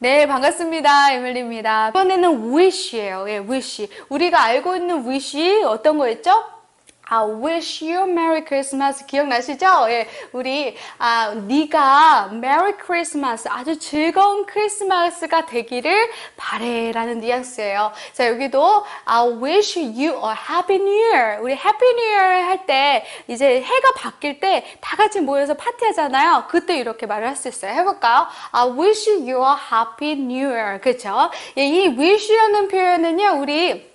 네, 반갑습니다. 에밀리입니다. 이번에는 wish예요. 예, wish. 우리가 알고 있는 wish 어떤 거였죠? I wish you Merry Christmas 기억나시죠? 예, 우리 아 네가 Merry Christmas 아주 즐거운 크리스마스가 되기를 바래라는 뉘앙스예요. 자 여기도 I wish you a Happy New Year. 우리 Happy New Year 할 때 이제 해가 바뀔 때 다 같이 모여서 파티하잖아요. 그때 이렇게 말을 할 수 있어요. 해볼까요? I wish you a Happy New Year. 그렇죠? 예, 이 wish라는 표현은요, 우리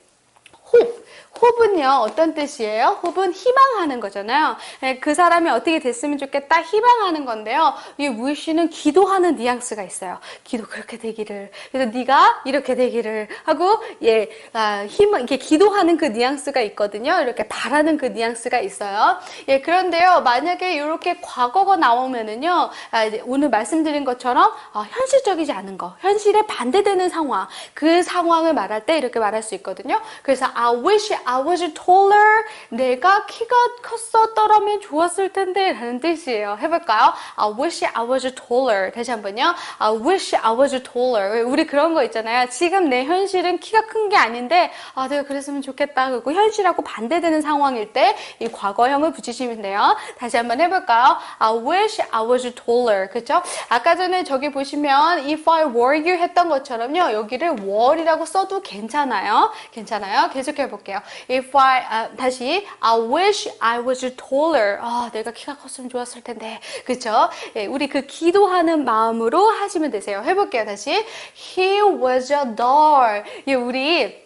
hope 호흡은요, 어떤 뜻이에요? 호흡은 희망하는 거잖아요. 예, 그 사람이 어떻게 됐으면 좋겠다, 희망하는 건데요. 이 wish는 기도하는 뉘앙스가 있어요. 기도 그렇게 되기를. 그래서 네가 이렇게 되기를 하고, 예, 아, 희망, 이렇게 기도하는 그 뉘앙스가 있거든요. 이렇게 바라는 그 뉘앙스가 있어요. 예, 그런데요, 만약에 이렇게 과거가 나오면은요, 아, 오늘 말씀드린 것처럼 아, 현실적이지 않은 거, 현실에 반대되는 상황, 그 상황을 말할 때 이렇게 말할 수 있거든요. 그래서 I wish I was taller. 내가 키가 컸었더라면 좋았을 텐데 라는 뜻이에요. 해볼까요? I wish I was taller. 다시 한번요. I wish I was taller. 우리 그런 거 있잖아요. 지금 내 현실은 키가 큰 게 아닌데 아 내가 그랬으면 좋겠다. 그리고 현실하고 반대되는 상황일 때 이 과거형을 붙이시면 돼요. 다시 한번 해볼까요? I wish I was taller. 그죠? 아까 전에 저기 보시면 if I were you 했던 것처럼요. 여기를 were이라고 써도 괜찮아요. 괜찮아요. 계속해 볼게요. If I 아, 다시 I wish I was taller. 아, 내가 키가 컸으면 좋았을 텐데. 그렇죠? 예, 우리 그 기도하는 마음으로 하시면 되세요. 해 볼게요. 다시 He was a doll. 예, 우리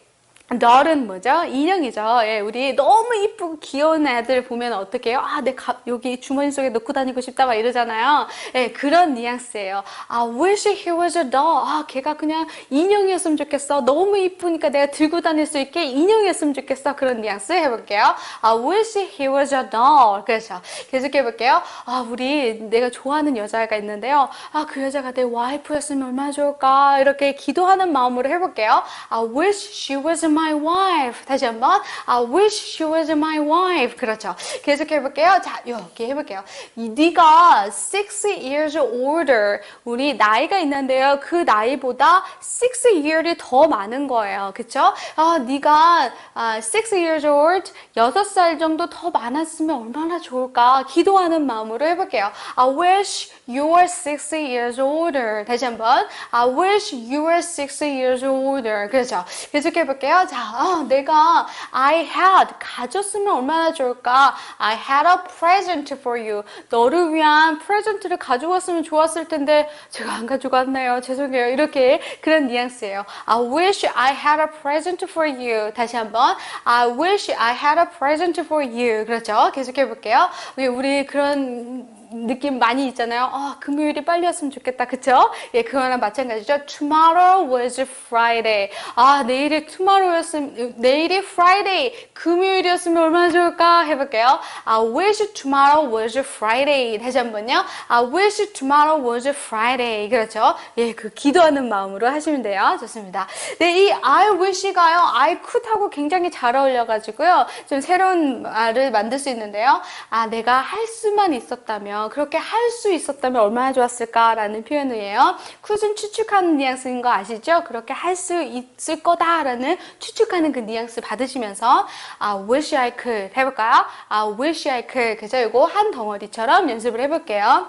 널은 뭐죠? 인형이죠. 예, 우리 너무 이쁘고 귀여운 애들 보면 어떻게 해요? 아, 내 가, 여기 주머니 속에 넣고 다니고 싶다 막 이러잖아요. 예, 그런 뉘앙스예요. I wish he was a doll. 아, 걔가 그냥 인형이었으면 좋겠어. 너무 이쁘니까 내가 들고 다닐 수 있게 인형이었으면 좋겠어. 그런 뉘앙스 해볼게요. I wish he was a doll. 그렇죠. 계속 해볼게요. 아, 우리 내가 좋아하는 여자가 있는데요. 아, 그 여자가 내 와이프였으면 얼마나 좋을까. 이렇게 기도하는 마음으로 해볼게요. I wish she was my wife. 다시 한번. I wish she was my wife. 그렇죠. 계속 해볼게요. 자, 여기 해볼게요. 이- 네가 six years older. 우리 나이가 있는데요. 그 나이보다 six years이 더 많은 거예요. 그쵸? 아, 네가 아, six years old, 여섯 살 정도 더 많았으면 얼마나 좋을까? 기도하는 마음으로 해볼게요. I wish you were six years older. 다시 한번. I wish you were six years older. 그렇죠. 계속 해볼게요. 자, 아, 내가 I had 가졌으면 얼마나 좋을까? I had a present for you. 너를 위한 프레젠트를 가져왔으면 좋았을 텐데 제가 안 가져갔네요. 죄송해요. 이렇게 그런 뉘앙스예요. I wish I had a present for you. 다시 한번. I wish I had a present for you. 그렇죠. 계속 해 볼게요. 우리, 우리 그런 느낌 많이 있잖아요. 아, 금요일이 빨리 왔으면 좋겠다. 그쵸? 예, 그거랑 마찬가지죠. Tomorrow was Friday. 아, 내일이 tomorrow였으면, 내일이 Friday. 금요일이었으면 얼마나 좋을까? 해볼게요. I wish tomorrow was Friday. 다시 한 번요. I wish tomorrow was Friday. 그렇죠? 예, 그 기도하는 마음으로 하시면 돼요. 좋습니다. 네, 이 I wish가요. I could 하고 굉장히 잘 어울려가지고요. 좀 새로운 말을 만들 수 있는데요. 아, 내가 할 수만 있었다면, 그렇게 할 수 있었다면 얼마나 좋았을까라는 표현이에요. could은 추측하는 뉘앙스인 거 아시죠? 그렇게 할 수 있을 거다라는 추측하는 그 뉘앙스 받으시면서 I wish I could 해볼까요? I wish I could. 그죠? 이거 한 덩어리처럼 연습을 해볼게요.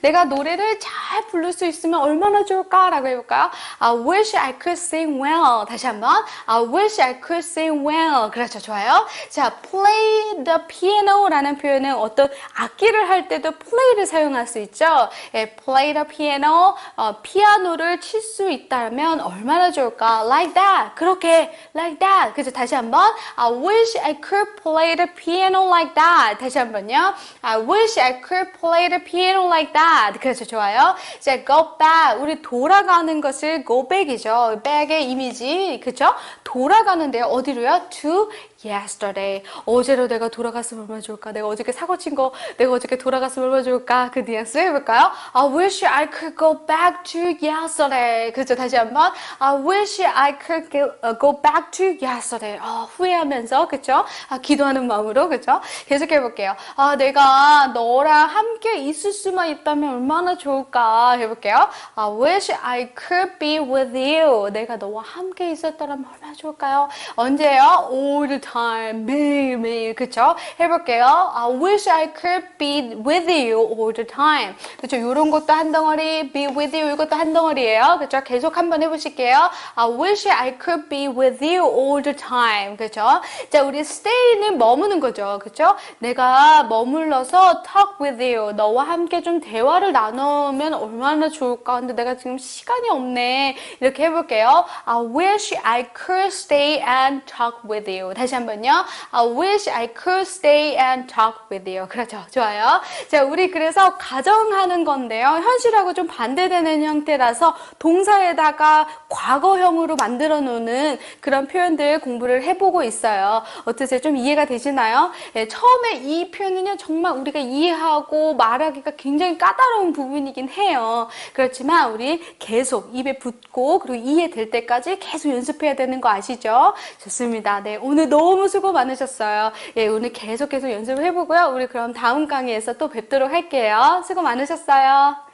내가 노래를 잘 부를 수 있으면 얼마나 좋을까라고 해볼까요? I wish I could sing well. 다시 한번. I wish I could sing well. 그렇죠. 좋아요. 자, play the piano라는 표현은 어떤 악기를 할 때도 play를 사용할 수 있죠. 예, play the piano. 어, 피아노를 칠 수 있다면 얼마나 좋을까? Like that. 그렇게 like that. 그죠? 다시 한번. I wish I could play the piano like that. 다시 한번요. I wish I could play the piano like that. 그래서 좋아요. 자, go back. 우리 돌아가는 것을 go back이죠. back의 이미지. 그죠? 돌아가는데요. 어디로요? to yesterday. 어제로 내가 돌아갔으면 얼마나 좋을까? 내가 어저께 사고 친 거, 내가 어저께 돌아갔으면 얼마나 좋을까? 그 뉘앙스 해볼까요? I wish I could go back to yesterday. 그죠? 다시 한번. I wish I could go, uh, go back to yesterday. 아, 후회하면서, 그죠? 아, 기도하는 마음으로, 그죠? 계속 해볼게요. 아, 내가 너랑 함께 있을 수만 있다면 얼마나 좋을까 해볼게요. I wish I could be with you. 내가 너와 함께 있었더라면 얼마나 좋을까요? 언제요? All the time. 매일매일. 그쵸? 해볼게요. I wish I could be with you all the time. 그쵸? 요런 것도 한 덩어리, be with you 이것도 한 덩어리예요. 그쵸? 계속 한번 해보실게요. I wish I could be with you all the time. 그쵸? 자, 우리 stay는 머무는 거죠. 그쵸? 내가 머물러서 talk with you. 너와 함께 좀 대화를 나누면 얼마나 좋을까? 근데 내가 지금 시간이 없네. 이렇게 해볼게요. I wish I could stay and talk with you. 다시 한번 요. I wish I could stay and talk with you. 그렇죠. 좋아요. 자, 우리 그래서 가정하는 건데요. 현실하고 좀 반대되는 형태라서 동사에다가 과거형으로 만들어 놓는 그런 표현들 공부를 해보고 있어요. 어떠세요? 좀 이해가 되시나요? 예, 처음에 이 표현은요, 정말 우리가 이해하고 말하기가 굉장히 까다로운 부분이긴 해요. 그렇지만 우리 계속 입에 붙고 그리고 이해될 때까지 계속 연습해야 되는 거 아시죠? 좋습니다. 네, 오늘 너무 수고 많으셨어요. 예, 오늘 계속 계속 연습을 해보고요. 우리 그럼 다음 강의에서 또 뵙도록 할게요. 수고 많으셨어요.